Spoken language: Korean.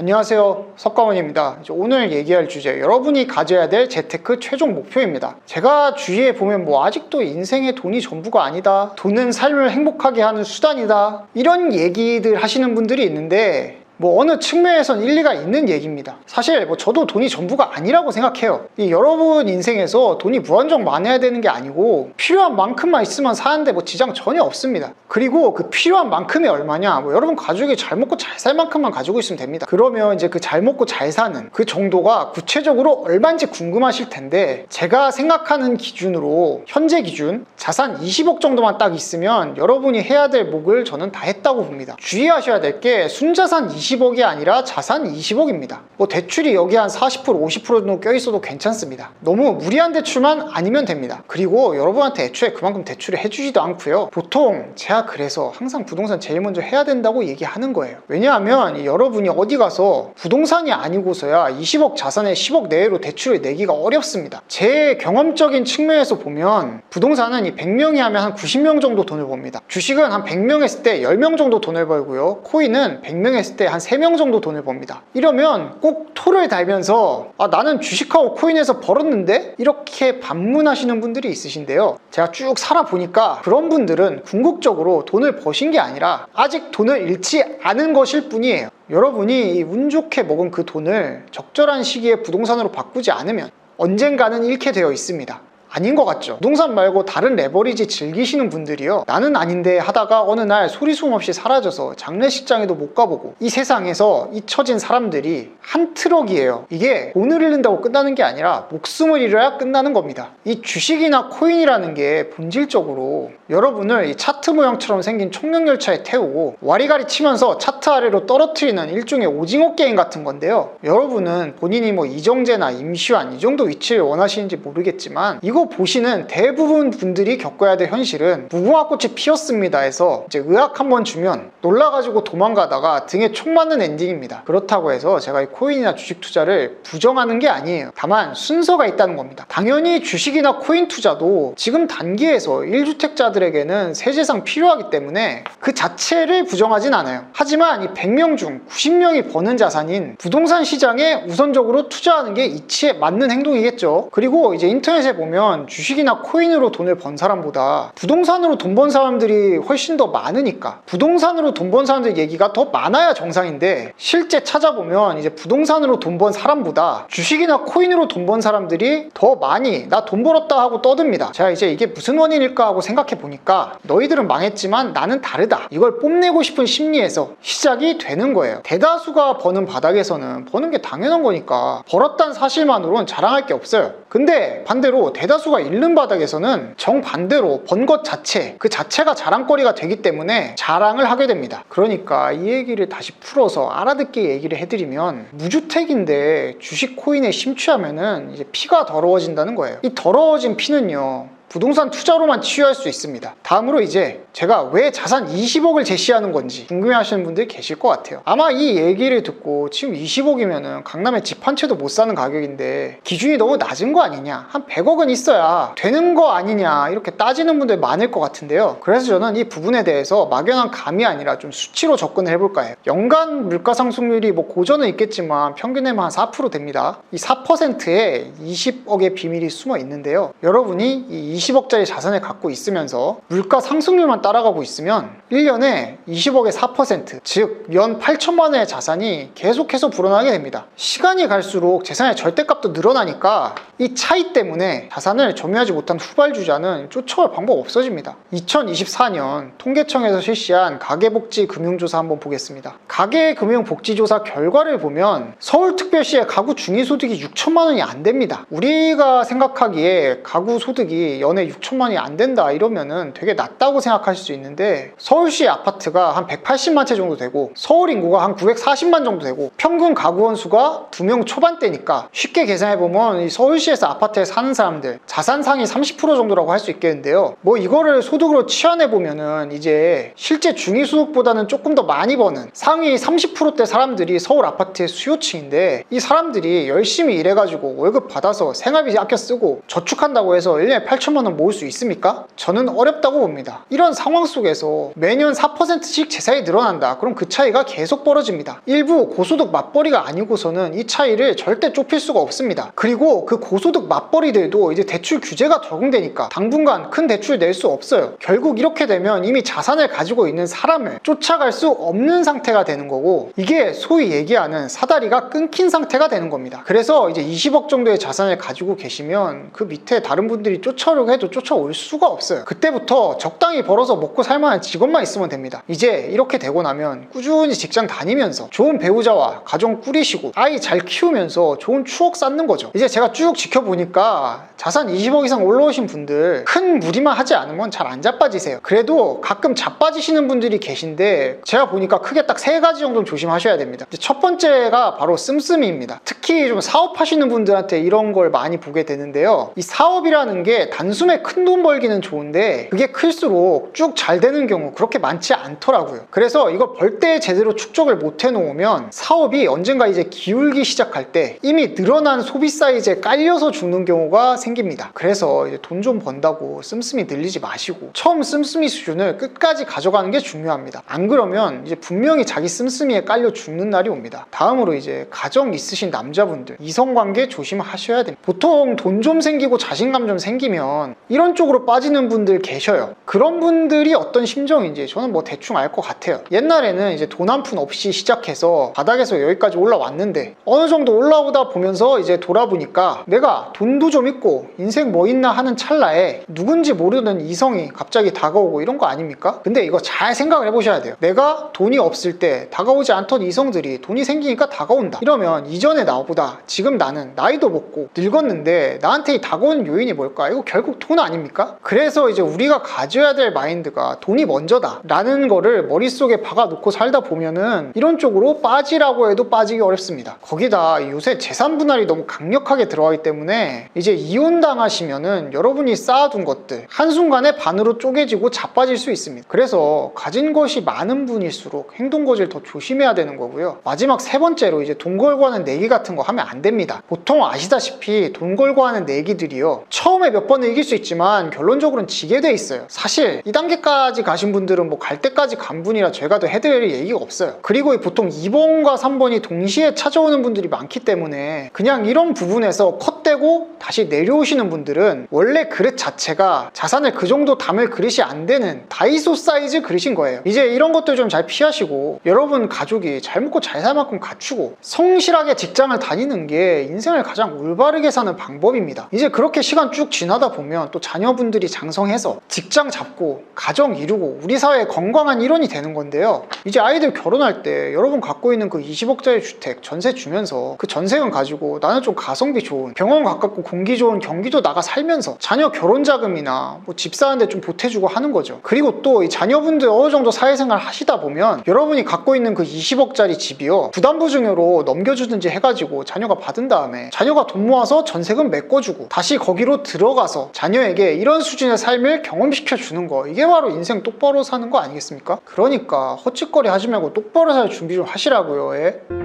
안녕하세요. 석가원입니다. 오늘 얘기할 주제 여러분이 가져야 될 재테크 최종 목표입니다. 제가 주위에 보면 뭐 아직도 인생의 돈이 전부가 아니다. 돈은 삶을 행복하게 하는 수단이다. 이런 얘기들 하시는 분들이 있는데 뭐 어느 측면에선 일리가 있는 얘기입니다. 사실 뭐 저도 돈이 전부가 아니라고 생각해요. 이 여러분 인생에서 돈이 무한정 많아야 되는 게 아니고 필요한 만큼만 있으면 사는데 뭐 지장 전혀 없습니다. 그리고 그 필요한 만큼이 얼마냐? 뭐 여러분 가족이 잘 먹고 잘 살 만큼만 가지고 있으면 됩니다. 그러면 이제 그 잘 먹고 잘 사는 그 정도가 구체적으로 얼마인지 궁금하실 텐데 제가 생각하는 기준으로 현재 기준 자산 20억 정도만 딱 있으면 여러분이 해야 될 목을 저는 다 했다고 봅니다. 주의하셔야 될 게 순자산 20 억이 아니라 자산 20억입니다. 뭐 대출이 여기 한 40% 50% 정도 껴있어도 괜찮습니다. 너무 무리한 대출만 아니면 됩니다. 그리고 여러분한테 애초에 그만큼 대출을 해주지도 않고요. 보통 제가 그래서 항상 부동산 제일 먼저 해야 된다고 얘기하는 거예요. 왜냐하면 이 여러분이 어디 가서 부동산이 아니고서야 20억 자산에 10억 내외로 대출을 내기가 어렵습니다. 제 경험적인 측면에서 보면 부동산은 이 100명이 하면 한 90명 정도 돈을 법니다. 주식은 한 100명 했을 때 10명 정도 돈을 벌고요. 코인은 100명 했을 때한 3명 정도 돈을 법니다. 이러면 꼭 토를 달면서 아, 나는 주식하고 코인에서 벌었는데 이렇게 반문하시는 분들이 있으신데요. 제가 쭉 살아보니까 그런 분들은 궁극적으로 돈을 버신 게 아니라 아직 돈을 잃지 않은 것일 뿐이에요. 여러분이 이운 좋게 먹은 그 돈을 적절한 시기에 부동산으로 바꾸지 않으면 언젠가는 잃게 되어 있습니다. 아닌 것 같죠? 부동산 말고 다른 레버리지 즐기시는 분들이요. 나는 아닌데 하다가 어느 날 소리소음 없이 사라져서 장례식장에도 못 가보고 이 세상에서 잊혀진 사람들이 한 트럭이에요. 이게 돈을 잃는다고 끝나는 게 아니라 목숨을 잃어야 끝나는 겁니다. 이 주식이나 코인이라는 게 본질적으로 여러분을 이 차트 모양처럼 생긴 총력열차에 태우고 와리가리 치면서 차트 아래로 떨어뜨리는 일종의 오징어 게임 같은 건데요. 여러분은 본인이 뭐 이정재나 임시완 이 정도 위치를 원하시는지 모르겠지만 이거 보시는 대부분 분들이 겪어야 될 현실은 무궁화 꽃이 피었습니다 해서 이제 의학 한번 주면 놀라가지고 도망가다가 등에 총 맞는 엔딩입니다. 그렇다고 해서 제가 이 코인이나 주식 투자를 부정하는 게 아니에요. 다만 순서가 있다는 겁니다. 당연히 주식이나 코인 투자도 지금 단기에서 1주택자들에게는 세제상 필요하기 때문에 그 자체를 부정하진 않아요. 하지만 이 100명 중 90명이 버는 자산인 부동산 시장에 우선적으로 투자하는 게 이치에 맞는 행동이겠죠. 그리고 이제 인터넷에 보면 주식이나 코인으로 돈을 번 사람보다 부동산으로 돈 번 사람들이 훨씬 더 많으니까 부동산으로 돈 번 사람들 얘기가 더 많아야 정상인데 실제 찾아보면 이제 부동산으로 돈 번 사람보다 주식이나 코인으로 돈 번 사람들이 더 많이 나 돈 벌었다 하고 떠듭니다. 제가 이제 이게 무슨 원인일까 하고 생각해 보니까 너희들은 망했지만 나는 다르다. 이걸 뽐내고 싶은 심리에서 시작이 되는 거예요. 대다수가 버는 바닥에서는 버는 게 당연한 거니까 벌었다는 사실만으로는 자랑할 게 없어요. 근데 반대로 대다수 가 잃는 바닥에서는 정반대로 번 것 자체, 그 자체가 자랑거리가 되기 때문에 자랑을 하게 됩니다. 그러니까 이 얘기를 다시 풀어서 알아듣게 얘기를 해드리면 무주택인데 주식 코인에 심취하면은 이제 피가 더러워진다는 거예요. 이 더러워진 피는요. 부동산 투자로만 치유할 수 있습니다. 다음으로 이제 제가 왜 자산 20억을 제시하는 건지 궁금해 하시는 분들이 계실 것 같아요. 아마 이 얘기를 듣고 지금 20억이면은 강남에 집 한 채도 못 사는 가격인데 기준이 너무 낮은 거 아니냐? 한 100억은 있어야 되는 거 아니냐? 이렇게 따지는 분들 많을 것 같은데요. 그래서 저는 이 부분에 대해서 막연한 감이 아니라 좀 수치로 접근을 해볼까 해요. 연간 물가 상승률이 뭐 고전은 있겠지만 평균에만 한 4% 됩니다. 이 4%에 20억의 비밀이 숨어 있는데요. 여러분이 이 20억짜리 자산을 갖고 있으면서 물가 상승률만 따라가고 있으면 1년에 20억의 4%, 즉, 연 8천만 원의 자산이 계속해서 불어나게 됩니다. 시간이 갈수록 재산의 절대값도 늘어나니까 이 차이 때문에 자산을 점유하지 못한 후발주자는 쫓아올 방법 없어집니다. 2024년 통계청에서 실시한 가계복지 금융조사 한번 보겠습니다. 가계금융복지조사 결과를 보면 서울특별시의 가구 중위소득이 6천만 원이 안 됩니다. 우리가 생각하기에 가구 소득이 연에 6천만 원이 안 된다 이러면은 되게 낮다고 생각하실 수 있는데 서울시 아파트가 한 180만 채 정도 되고 서울 인구가 한 940만 정도 되고 평균 가구원 수가 2명 초반대니까 쉽게 계산해 보면 이 서울시에서 아파트에 사는 사람들 자산 상위 30% 정도라고 할 수 있겠는데요. 뭐 이거를 소득으로 치환해 보면은 이제 실제 중위 소득보다는 조금 더 많이 버는 상위 30%대 사람들이 서울 아파트의 수요층인데 이 사람들이 열심히 일해가지고 월급 받아서 생활비 아껴 쓰고 저축한다고 해서 1년에 8천만 4천만 원 모을 수 있습니까? 저는 어렵다고 봅니다. 이런 상황 속에서 매년 4%씩 재산이 늘어난다. 그럼 그 차이가 계속 벌어집니다. 일부 고소득 맞벌이가 아니고서는 이 차이를 절대 좁힐 수가 없습니다. 그리고 그 고소득 맞벌이들도 이제 대출 규제가 적용되니까 당분간 큰 대출 낼 수 없어요. 결국 이렇게 되면 이미 자산을 가지고 있는 사람을 쫓아갈 수 없는 상태가 되는 거고 이게 소위 얘기하는 사다리가 끊긴 상태가 되는 겁니다. 그래서 이제 20억 정도의 자산을 가지고 계시면 그 밑에 다른 분들이 쫓아 오려고 해도 쫓아올 수가 없어요. 그때부터 적당히 벌어서 먹고 살만한 직업만 있으면 됩니다. 이제 이렇게 되고 나면 꾸준히 직장 다니면서 좋은 배우자와 가정 꾸리시고 아이 잘 키우면서 좋은 추억 쌓는 거죠. 이제 제가 쭉 지켜보니까 자산 20억 이상 올라오신 분들 큰 무리만 하지 않으면 잘 안 자빠지세요. 그래도 가끔 자빠지시는 분들이 계신데 제가 보니까 크게 딱 세 가지 정도는 조심하셔야 됩니다. 첫 번째가 바로 씀씀이입니다. 특히 좀 사업하시는 분들한테 이런 걸 많이 보게 되는데요. 이 사업이라는 게 단 숨에 큰 돈 벌기는 좋은데 그게 클수록 쭉 잘 되는 경우 그렇게 많지 않더라고요. 그래서 이걸 벌 때 제대로 축적을 못 해놓으면 사업이 언젠가 이제 기울기 시작할 때 이미 늘어난 소비 사이즈에 깔려서 죽는 경우가 생깁니다. 그래서 돈 좀 번다고 씀씀이 늘리지 마시고 처음 씀씀이 수준을 끝까지 가져가는 게 중요합니다. 안 그러면 이제 분명히 자기 씀씀이에 깔려 죽는 날이 옵니다. 다음으로 이제 가정 있으신 남자분들 이성관계 조심하셔야 됩니다. 보통 돈 좀 생기고 자신감 좀 생기면 이런 쪽으로 빠지는 분들 계셔요. 그런 분들이 어떤 심정인지 저는 뭐 대충 알 것 같아요. 옛날에는 이제 돈 한 푼 없이 시작해서 바닥에서 여기까지 올라왔는데 어느 정도 올라오다 보면서 이제 돌아보니까 내가 돈도 좀 있고 인생 뭐 있나 하는 찰나에 누군지 모르는 이성이 갑자기 다가오고 이런 거 아닙니까? 근데 이거 잘 생각을 해보셔야 돼요. 내가 돈이 없을 때 다가오지 않던 이성들이 돈이 생기니까 다가온다. 이러면 이전에 나보다 지금 나는 나이도 먹고 늙었는데 나한테 이 다가오는 요인이 뭘까? 이거 결국 돈 아닙니까? 그래서 이제 우리가 가져야 될 마인드가 돈이 먼저다. 라는 거를 머릿속에 박아놓고 살다 보면은 이런 쪽으로 빠지라고 해도 빠지기 어렵습니다. 거기다 요새 재산 분할이 너무 강력하게 들어가기 때문에 이제 이혼 당하시면은 여러분이 쌓아둔 것들 한순간에 반으로 쪼개지고 자빠질 수 있습니다. 그래서 가진 것이 많은 분일수록 행동 거지를 더 조심해야 되는 거고요. 마지막 세 번째로 이제 돈 걸고 하는 내기 같은 거 하면 안 됩니다. 보통 아시다시피 돈 걸고 하는 내기들이요. 처음에 몇 번은 이길 수 있지만 결론적으로는 지게 돼 있어요. 사실 이 단계까지 가신 분들은 뭐 갈 때까지 간 분이라 제가 더 해드릴 얘기가 없어요. 그리고 보통 2번과 3번이 동시에 찾아오는 분들이 많기 때문에 그냥 이런 부분에서 컷되고 다시 내려오시는 분들은 원래 그릇 자체가 자산을 그 정도 담을 그릇이 안 되는 다이소 사이즈 그릇인 거예요. 이제 이런 것들 좀 잘 피하시고 여러분 가족이 잘 먹고 잘 살 만큼 갖추고 성실하게 직장을 다니는 게 인생을 가장 올바르게 사는 방법입니다. 이제 그렇게 시간 쭉 지나다 보면 또 자녀분들이 장성해서 직장 잡고 가정 이루고 우리 사회의 건강한 일원이 되는 건데요. 이제 아이들 결혼할 때 여러분 갖고 있는 그 20억짜리 주택 전세 주면서 그 전세금 가지고 나는 좀 가성비 좋은 병원 가깝고 공기 좋은 경기도 나가 살면서 자녀 결혼 자금이나 뭐 집 사는데 좀 보태주고 하는 거죠. 그리고 또 이 자녀분들 어느 정도 사회생활 하시다 보면 여러분이 갖고 있는 그 20억짜리 집이요 부담부증으로 넘겨주든지 해가지고 자녀가 받은 다음에 자녀가 돈 모아서 전세금 메꿔주고 다시 거기로 들어가서 자녀에게 이런 수준의 삶을 경험시켜 주는 거 이게 바로 인생 똑바로 사는 거 아니겠습니까? 그러니까 헛짓거리 하지 말고 똑바로 살 준비 좀 하시라고요. 예?